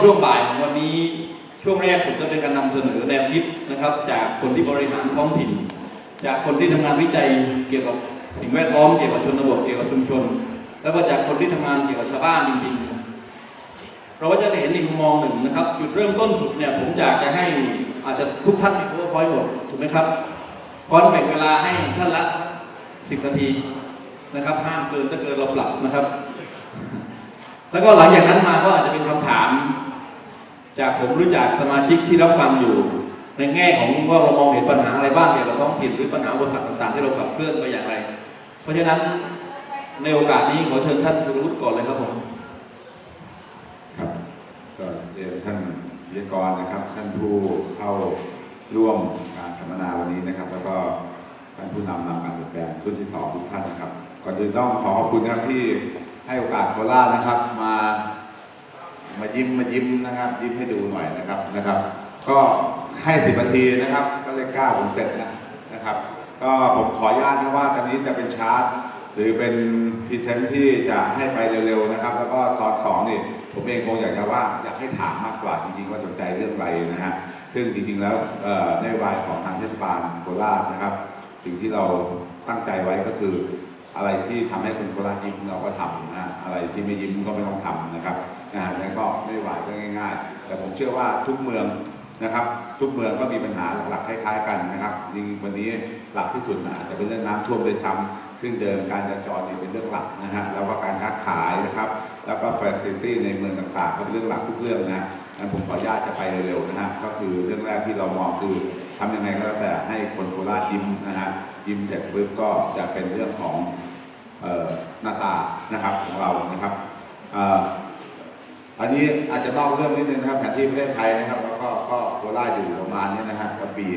ช่วงบ่ายของวันนี้ช่วงแรกสุดก็เป็นการนำเสนอแนวคิดนะครับ จากคนที่บริหารท้องถิ่น จากคนที่ทำงานวิจัยเกี่ยวกับสิ่งแวดล้อมเกี่ยวกับชนบทเกี่ยวกับชุมชน แล้วก็จากคนที่ทำงานเกี่ยวกับชาวบ้านจริงๆ เราก็จะเห็นอีกมุมมองหนึ่งนะครับ จุดเริ่มต้นสุดเนี่ยผมอยากจะให้อาจจะทุกท่านมี powerpoint หมดถูกไหมครับพร้อมแบ่งเวลาให้ท่านละสิบนาทีนะครับห้ามเกินถ้าเกินเราปรับนะครับ แล้วก็หลังจากนั้นมาก็อาจจะเป็นคำถาม จากผมรือจากสมาชิกที่รับฟังอยู่ ในแง่ของว่าเรามองเห็นปัญหาอะไรบ้างเกี่ยวกับท้องถิ่นหรือปัญหาอุปสรรคต่างๆ ที่เราขับเคลื่อนไปอย่างไร เพราะฉะนั้นในโอกาสนี้ขอเชิญท่านสุรวุฒิก่อนเลยครับผมครับก็เรียนท่านวิทยากรนะครับ ท่านผู้เข้าร่วมการสัมมนาวันนี้นะครับ แล้วก็ท่านผู้นำนำการเปลี่ยนแปลงรุ่นที่สองทุกท่านนะครับก่อนอื่นต้องขอขอบคุณครับที่ให้โอกาสโคราชนะครับมา มายิ้มมายิ้มนะครับ ยิ้มให้ดูหน่อยนะครับนะครับ ก็ให้สิบนาทีนะครับ ก็เลยก้าผมเสร็จนะนะครับ ก็ผมขออนุญาตนะว่าตอนนี้จะเป็นชาร์ตหรือเป็นพรีเซนต์ที่จะให้ไปเร็วๆนะครับ แล้วก็ตอนสองนี่ผมเองคงอยากจะว่าอยากให้ถามมากกว่าจริงๆว่าสนใจเรื่องอะไรนะฮะซึ่งจริงๆแล้วเอ่อนโยบายของทางเทศบาลโคราชนะครับ สิ่งที่เราตั้งใจไว้ก็คือ อะไรที่ทำให้คนโคราชยิ้มเราก็ทำนะฮะอะไรที่ไม่ยิ้มก็ไม่ต้องทำนะครับ นะฮะแล้วก็นโยบายก็ง่าย ๆ แต่ผมเชื่อว่าทุกเมืองนะครับ ทุกเมืองก็มีปัญหาหลักๆคล้าย ๆ กันนะครับจริงๆวันนี้หลักที่สุดอาจจะเป็นเรื่องน้ำท่วมโดยซ้ำซึ่งเดิมการจราจรเนี่ยเป็นเรื่องหลักนะฮะแล้วก็การค้าขายนะครับ แล้วก็ facility ในเมืองต่างๆก็เป็นเรื่องหลักทุกเรื่องนะงั้นผมขออนุญาตจะไปเร็วๆนะฮะก็คือเรื่องแรกที่เรามองคือทำยังไงก็แล้วแต่ให้คนโคราชยิ้มนะฮะยิ้มเสร็จปุ๊บก็จะเป็นเรื่องของออหน้าตานะครับของเรานะครับ อันนี้อาจจะนอกเรื่องนิดนึงนะครับแผนที่ประเทศไทยนะครับแล้วก็ก็โคราชอยู่ประมาณนี้นะฮะกระบี่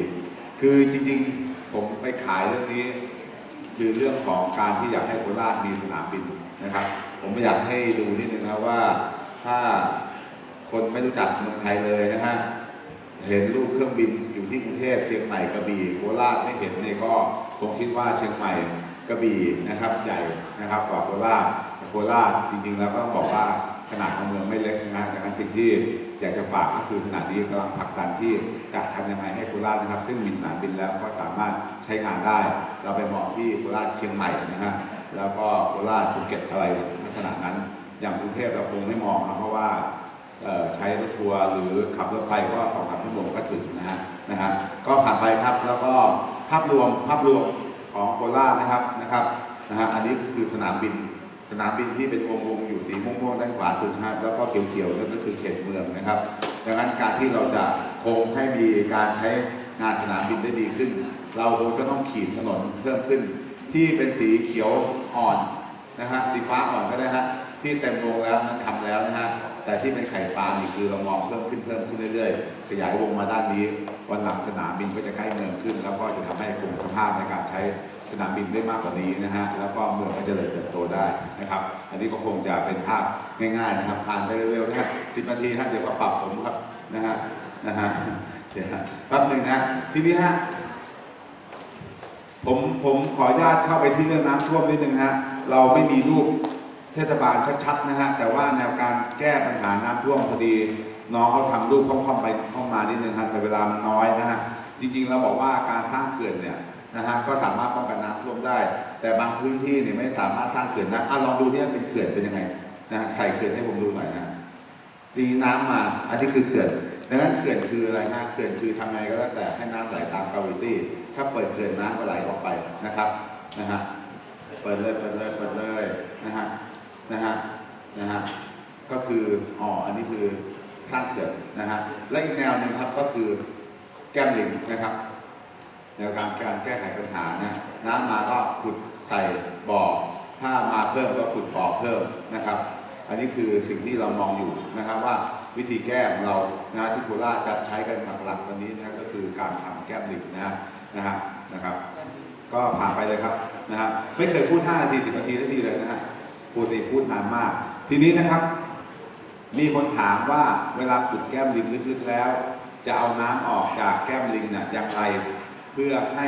คือจริงๆผมไปขายเรื่องนี้ คือเรื่องของการที่อยากให้โคราชมีสนามบินนะครับ ผมอยากให้ดูนิดนึงนะว่าถ้าคนไม่รู้จักเมืองไทยเลยนะฮะเห็นรูปเครื่องบินอยู่ที่กรุงเทพเชียงใหม่กระบี่โคราชไม่เห็นเนี่ยก็ผมคิดว่าเชียงใหม่กระบี่นะครับใหญ่นะครับกว่าโคราชโคราชจริงๆแล้วก็ต้องบอกว่า ขนาดของเมืองไม่เล็กนะดังนั้นสิ่งที่อยากจะฝากก็คือขณะนี้กำลังผลักดันที่จะทำยังไงให้โคราชนะครับ ซึ่งมีสนามบินแล้วก็สามารถใช้งานได้ เราไปมองที่โคราชเชียงใหม่นะฮะแล้วก็โคราชภูเก็ตอะไรลักษณะนั้น อย่างกรุงเทพเราคงไม่มองครับเพราะว่าใช้รถทัวร์หรือขับรถไฟก็สองสามชั่วโมงก็ถึงนะฮะนะฮะก็ผ่านไปครับแล้วก็ภาพรวมภาพรวมของโคราชนะครับนะครับนะฮะอันนี้คือสนามบิน สนามบินที่เป็นวงวงอยู่ ม่วงๆด้านขวาสุดฮะแล้วก็เขียวๆนั่นก็คือเขตเมืองนะครับ ดังนั้นการที่เราจะคงให้มีการใช้งานสนามบินได้ดีขึ้น เราคงก็ต้องขีดถนนเพิ่มขึ้น ที่เป็นสีเขียวอ่อนนะฮะสีฟ้าอ่อนก็ได้ฮะที่เต็มวงแล้วนั้นทำแล้วนะฮะแต่ที่เป็นไข่ปลานี่คือเรามองเพิ่มขึ้นเพิ่มขึ้นเรื่อยๆ ขยายวงมาด้านนี้ วันหลังสนามบินก็จะใกล้เมืองขึ้น แล้วก็จะทำให้คงสภาพในการใช้ สนามบินได้มากกว่านี้นะฮะแล้วก็เมืองก็จะเจริญเติบโตได้นะครับ อันนี้ก็คงจะเป็นภาพง่ายๆนะครับผ่านไปเร็วๆนะฮะสิบนาทีฮะเดี๋ยวก็ปรับผมครับนะฮะนะฮะเดี๋ยวแป๊บหนึ่งนะทีนี้ฮะผมผมขออนุญาตเข้าไปที่เรื่องน้ำท่วมนิดนึงฮะเราไม่มีรูปเทศบาลชัดๆนะฮะแต่ว่าแนวการแก้ปัญหาน้ำท่วมพอดีน้องเขาทำรูปค่อมๆไปเข้ามานิดนึงฮะแต่เวลามันน้อยนะฮะจริงๆเราบอกว่าการสร้างเขื่อนเนี่ย นะฮะก็สามารถป้องกันน้ำท่วมได้ แต่บางพื้นที่เนี่ยไม่สามารถสร้างเขื่อนได้อะลองดูเนี่ยเป็นเขื่อนเป็นยังไงนะใส่เขื่อนให้ผมดูหน่อยนะตีน้ำมาอันนี้คือเขื่อนดังนั้นเขื่อนคืออะไรนะเขื่อนคือทำไงก็แล้วแต่ให้น้ำไหลตามกราวิตี้ถ้าเปิดเขื่อนน้ำก็ไหลออกไปนะครับนะฮะเปิดเลยเปิดเลยเปิดเลยนะฮะนะฮะนะฮะก็คืออ๋ออันนี้คือสร้างเขื่อนนะฮะและอีกแนวหนึ่งครับก็คือแก้มลิงนะครับ แนวการการแก้ไขปัญหานะน้ำมาก็ขุดใส่บ่อ ถ้ามาเพิ่มก็ขุดบ่อเพิ่มนะครับ อันนี้คือสิ่งที่เรามองอยู่นะครับว่าวิธีแก้ของเรานะที่โคราชจะใช้กันหลักๆตอนนี้นะก็คือการทำแก้มลิงนะฮะนะฮะนะครับ ก็ผ่านไปเลยครับนะฮะไม่เคยพูด5นาที10นาทีสักทีเลยนะฮะปกติพูดนานมาก ทีนี้นะครับ มีคนถามว่าเวลาขุดแก้มลิงลึกๆแล้ว จะเอาน้ำออกจากแก้มลิงเนี่ยอย่างไร เพื่อให้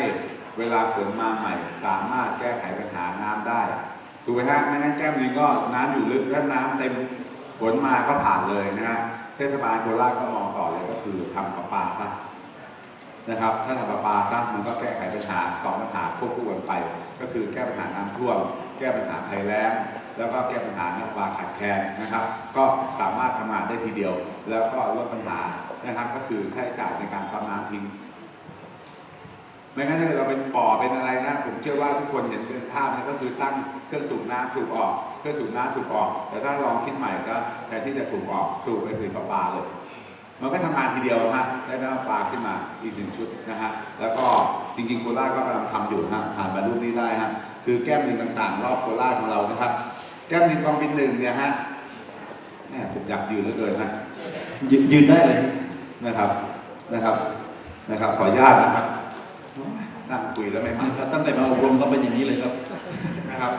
เวลาฝนมาใหม่ สามารถแก้ไขปัญหาน้ำได้ถูกไหมฮะไม่งั้นแก้มลิงก็น้ำอยู่ลึกถ้าน้ำเต็มฝนมาก็ผ่านเลยนะฮะเทศบาลโคราชก็มองต่อเลยก็คือทำประปาซะนะครับ ถ้าทำประปาซะมันก็แก้ไขปัญหาสองปัญหาควบคู่กันไป ก็คือแก้ปัญหาน้ำท่วม แก้ปัญหาภัยแล้งแล้วก็แก้ปัญหาน้ำปลาขาดแคลนนะครับ ก็สามารถทำงานได้ทีเดียว แล้วก็ลดปัญหานะครับ ก็คือค่าใช้จ่ายในการปั๊มน้ำทิ้ง ไม่งั้นถ้าเกิดเราเป็นบ่อเป็นอะไรนะ ผมเชื่อว่าทุกคนเห็นเป็นภาพนะก็คือตั้งเครื่องสูบน้ำสูบออกเครื่องสูบน้ำสูบออก แต่ถ้าลองคิดใหม่ก็แทนที่จะสูบออกสูบไปถึงประปาเลย มันก็ทำงานทีเดียวนะฮะได้น้ำปลาขึ้นมาอีกหนึ่งชุดนะฮะแล้วก็จริงๆโคราชก็กำลังทำอยู่ฮะผ่านมารูปนี้ได้ฮะคือแก้มลิงต่างๆ รอบโคราชของเรานะครับ แก้มลิงกองบินหนึ่งเนี่ยฮะแม่ผมอยากยืนเหลือเกินฮะยืนยืนได้เลยนะครับนะครับนะครับขออนุญาตนะครับโอ้ย นั่งคุยแล้วไม่มันครับตั้งแต่มาอบรมก็เป็นอย่างนี้เลยครับนะครับ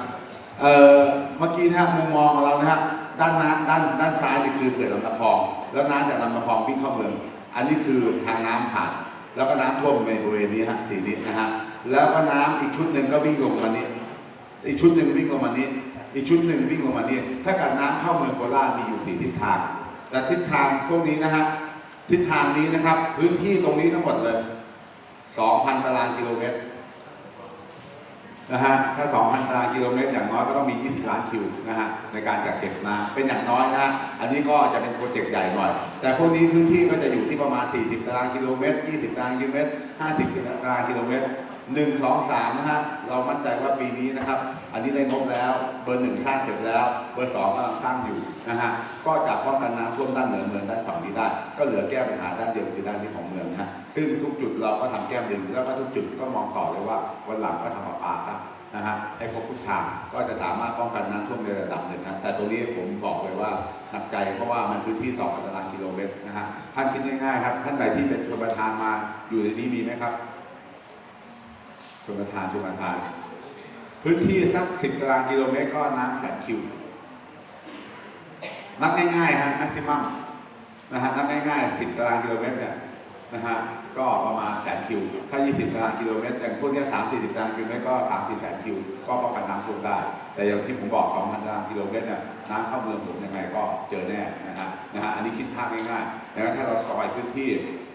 เอ่อเมื่อกี้นะมุมมองของเรานะฮะด้านน้ำด้านด้านซ้ายนี่คือเขื่อนลำตะคอง แล้วน้ำจากลำตะคองวิ่งเข้าเมือง อันนี้คือทางน้ำผ่าน แล้วก็น้ำท่วมในบริเวณนี้ฮะสี่นิดนะฮะแล้วก็น้ำอีกชุดหนึ่งก็วิ่งลงมานี้ อีกชุดหนึ่งวิ่งลงมานี้ อีกชุดหนึ่งวิ่งลงมานี้ ถ้าเกิดน้ำเข้าเมืองโคราชมีอยู่สี่ทิศทาง แต่ทิศทางพวกนี้นะฮะทิศทางนี้นะครับ พื้นที่ตรงนี้ทั้งหมดเลย 2,000 ตารางกิโลเมตรนะฮะถ้า 2,000 ตารางกิโลเมตร อย่างน้อยก็ต้องมี 20 ล้านคิวนะฮะในการจัดเก็บน้ำเป็นอย่างน้อยนะฮะอันนี้ก็จะเป็นโปรเจกต์ใหญ่หน่อย แต่พวกนี้พื้นที่ก็จะอยู่ที่ประมาณ 40 ตารางกิโลเมตร 20 ตารางกิโลเมตร 50 ตารางกิโลเมตร1 2 3นะฮะเรามั่นใจว่าปีนี้นะครับ อันนี้ได้งบแล้วเบอร์หนึ่งสร้างเสร็จแล้ว เบอร์สองกำลังสร้างอยู่นะฮะก็จะป้องกันน้ำท่วมด้านเหนือเมืองด้านฝั่งนี้ได้ ก็เหลือแก้ปัญหาด้านเดียวคือด้านที่ของเมือง ซึ่งทุกจุดเราก็ทำแก้มลิงแล้วก็ทุกจุดก็มองต่อเลยว่าวันหลังก็ทำประปาซะนะฮะให้ครบทุกทางก็จะสามารถป้องกันน้ำท่วมในระดับหนึ่งนะแต่ตรงนี้ผมบอกเลยว่าหนักใจเพราะว่ามันพื้นที่2ตารางกิโลเมตรนะฮะท่านคิดง่ายๆครับ ท่านใดที่เป็นชนประทานมาอยู่ในนี้มีไหมครับชนประทานชนประทาน พื้นที่สักสิบตารางกิโลเมตรก็น้ำแสนคิวนับง่ายๆฮะ maximum นะฮะนับง่ายๆ10ตารางกิโลเมตรเนี่ย นะฮะก็ประมาณแสนคิว ถ้า 20ตารางกิโลเมตรอย่างพวกนี้3 40ตารางกิโลเมตรก็30แสนคิว ก็ป้องกันน้ำท่วมได้ แต่อย่างที่ผมบอก2,000ตารางกิโลเมตรเนี่ยน้ำเข้าเมืองผมยังไงก็เจอแน่นะฮะนะฮะอันนี้คิดภาพง่ายๆนั้นถ้าเราซอยพื้นที่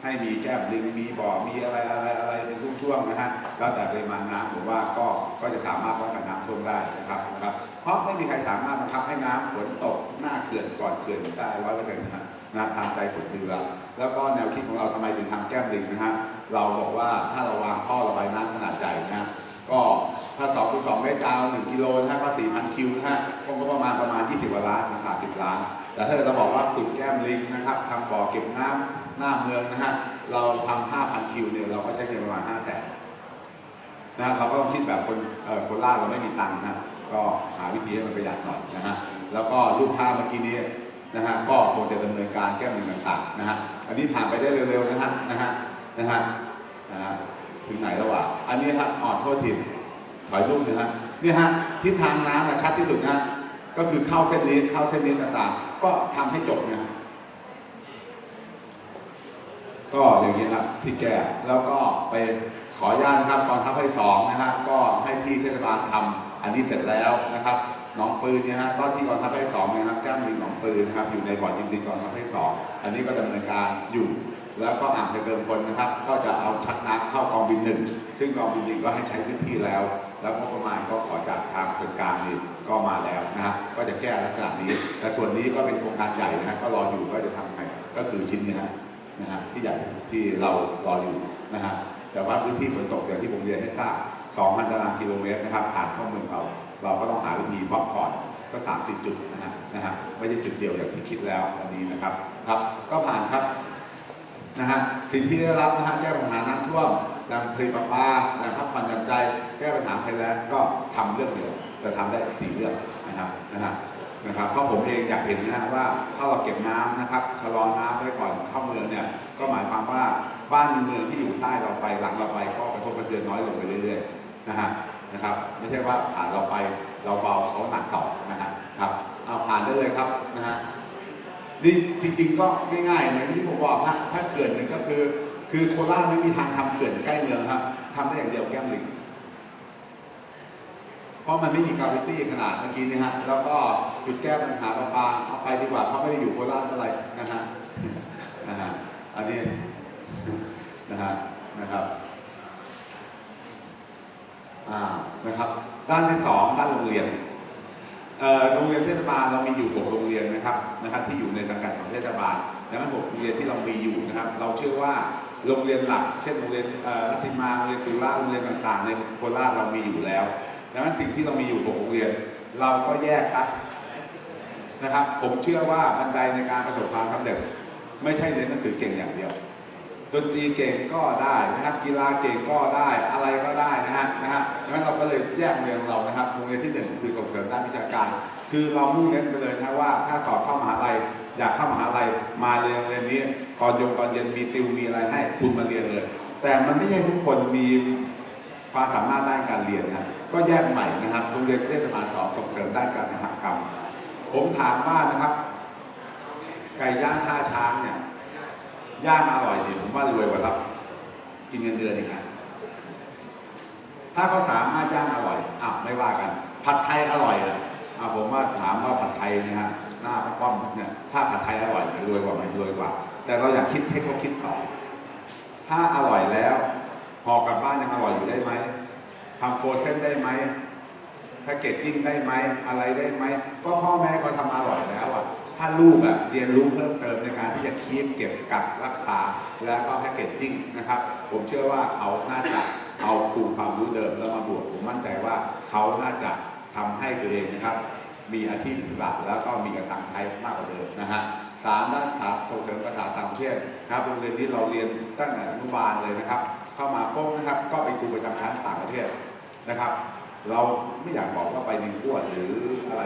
ให้มีแก้มลิงมีบ่อมีอะไรอะไรอะไรเป็นช่วงๆนะฮะแล้วแต่ปริมาณน้ำผมว่าก็ก็จะสามารถป้องกันน้ำท่วมได้นะครับนะครับ เพราะไม่มีใครสามารถบังคับให้น้ำฝนตก เขื่อนก่อนเขื่อนได้ร้อยเปอร์เซ็นต์นะฮะนะตามใจฝนเรือ แล้วก็แนวคิดของเราทำไมถึงทำแก้มลิงนะฮะเราบอกว่าถ้าเราวางท่อระบายน้ำขนาดใหญ่นะฮะก็ถ้า2คูณ2เมตรยาว1กิโลนะฮะก็4,000คิวนะฮะก็ประมาณประมาณ20กว่าล้านราคา10ล้านแต่ถ้าเราบอกว่าขุดแก้มลิงนะครับทำบ่อเก็บน้ำหน้าเมืองนะฮะเราทำ5,000คิวเนี่ยเราก็ใช้เงินประมาณ5 0 0 0 0 0นะเราก็ต้องคิดแบบคนเออคนล่าเราไม่มีตังค์นะก็หาวิธีให้มันประหยัดหน่อยนะฮะ แล้วก็รูปภาพเมื่อกี้นี้นะฮะก็คงจะดำเนินการแก้มลิงต่างๆนะฮะอันนี้ผ่านไปได้เร็วๆนะฮะนะฮะนะฮะนะฮะถึงไหนแล้ววะอันนี้ฮะอ่อนโทษทีถอยรูปนะฮะนี่ฮะทิศทางน้ำนะชัดที่สุดนะฮะก็คือเข้าเส้นนี้เข้าเส้นนี้ต่างๆ ก็ทำให้จบเนยฮะก็อย่างนี้ครับที่แก้แล้วก็ไปขออนุญาตนะครับกองทัพให้สองนะฮะก็ให้ที่เทศบาลทำอันนี้เสร็จแล้วนะครับ หนองปืนเนี่ยฮะก็ที่กองทัพให้สองนะครับแก้มลิงหนองปืนนะครับอยู่ในบ่อดินดินกองทัพให้สองอันนี้ก็ดำเนินการอยู่ แล้วก็อ่างเติมพลนะครับ ก็จะเอาชักน้ำเข้ากองบินหนึ่งซึ่งกองบินหนึ่งก็ให้ใช้พื้นที่แล้ว แล้วงบประมาณก็ขอจากทางส่วนกลางนี่ก็มาแล้วนะฮะก็จะแก้ลักษณะนี้ แต่ส่วนนี้ก็เป็นโครงการใหญ่นะฮะก็รออยู่ว่าจะทำไงก็คือชิ้นนี้ฮะนะฮะที่ใหญ่ที่เรารออยู่นะฮะแต่ว่าพื้นที่ฝนตกอย่างที่ผมเรียนให้ทราบ2,000ตารางกิโลเมตรนะครับผ่านเข้าเมืองเรา เราก็ต้องหาวิธีบล็อกก่อนก็30จุดนะฮะนะฮะไม่ใช่จุดเดียวอย่างที่คิดแล้ววันนี้นะครับครับ ก็ผ่านครับนะฮะสิ่งที่ได้รับนะฮะแก้ปัญหาน้ำท่วมแหล่งผลิตประปาแหล่งพักผ่อนหย่อนใจ แก้ปัญหาภัยแล้งก็ทำเรื่องเดียวแต่ทำได้สี่เรื่องนะครับนะฮะนะครับเพราะผมเองอยากเห็นนะฮะว่าถ้าเราเก็บน้ำนะครับชะลอน้ำไว้ก่อนเข้าเมืองเนี่ยก็หมายความว่าบ้านเมืองที่อยู่ใต้เราไปหลังเราไปก็กระทบกระเทือนน้อยลงไปเรื่อยๆนะฮะ นะครับ ไม่ใช่ว่าผ่านเราไปเราเบาเขาหนักต่อนะฮะครับเอาผ่านได้เลยครับนะฮะนี่จริงๆก็ง่ายๆเหมือนที่ผมบอกฮะถ้าเขื่อนหนึ่งก็คือ คือโคราชไม่มีทางทำเขื่อนใกล้เมืองครับทำได้อย่างเดียวแก้มลิงเพราะมันไม่มีกราวิตี้ขนาดเมื่อกี้นี่ฮะ แล้วก็จุดแก้ปัญหาประปาเอาไปดีกว่าเขาไม่ได้อยู่โคราชเท่าไรนะฮะนะฮะอันนี้นะฮะนะครับ นะครับ ด้านที่สองด้านโรงเรียนโรงเรียนเทศบาลเรามีอยู่หกโรงเรียนนะครับนะครับที่อยู่ในสังกัดของเทศบาลดังนั้นหกโรงเรียนที่เรามีอยู่นะครับ เราเชื่อว่าโรงเรียนหลัก เช่นโรงเรียนรัติมาโรงเรียนสุราโรงเรียนต่างๆ ในโคราชเรามีอยู่แล้วดังนั้นสิ่งที่เรามีอยู่หกโรงเรียน เราก็แยกครับนะครับ ผมเชื่อว่าบันไดในการประสบความสำเร็จ ไม่ใช่เรียนหนังสือเก่งอย่างเดียว ดนตรีเก่งก็ได้นะครับ กีฬาเก่งก็ได้อะไรก็ได้นะฮะนะฮะดังนั้นเราก็เลยแยกโรงเรียนของเรานะครับโรงเรียนที่หนึ่งคือส่งเสริมด้านวิชาการ คือเรามุ่งเน้นไปเลยนะว่าถ้าสอบเข้ามหาลัยอยากเข้ามหาลัยมาเรียนเรียนนี้ตอนยงตอนเย็นมีติวมีอะไรให้คุณมาเรียนเลย แต่มันไม่ใช่ทุกคนมีความสามารถด้านการเรียนนะก็แยกใหม่นะครับโรงเรียนเทศบาลสองส่งเสริมด้านการหัตถกรรม ผมถามว่านะครับไก่ย่างท่าช้างเนี่ย ย่างอร่อยดีผมว่ารวยกว่ารับกินเงินเดือนอีกนะถ้าเขาสามารถย่างอร่อยอะไม่ว่ากัน ผัดไทยอร่อยอะอะผมว่าถามว่าผัดไทยเนี่ยฮะหน้าพระป้อมเนี่ยถ้าผัดไทยอร่อยรวยกว่าไหมรวยกว่า แต่เราอยากคิดให้เขาคิดต่อ ถ้าอร่อยแล้วห่อกลับบ้านยังอร่อยอยู่ได้ไหมทำโฟรเซนได้ไหมแพ็กเกจจิ้งได้ไหมอะไรได้ไหมก็พ่อแม่ก็ทำอร่อยแล้วอะ ถ้าลูกอะเรียนรู้เพิ่มเติมในการที่จะคีบเก็บกักรักษา แล้วก็แพ็กเกจจิ้งนะครับ ผมเชื่อว่าเขาน่าจะเอาคูความรู้เดิมแล้วมาบวกผมมั่นใจว่าเขาน่าจะทำให้ตัวเองนะครับ มีอาชีพอิสระแล้วก็มีกระตังใช้มากกว่าเดิมนะฮะสามด้านสามส่งเสริมภาษาต่างประเทศนะครับโรงเรียนที่เราเรียนตั้งแต่อนุบาลเลยนะครับ เข้ามาปุ๊บนะครับ ก็เป็นครูประจำชั้นต่างประเทศนะครับ เราไม่อยากบอกว่าไปนิวขั้วหรืออะไร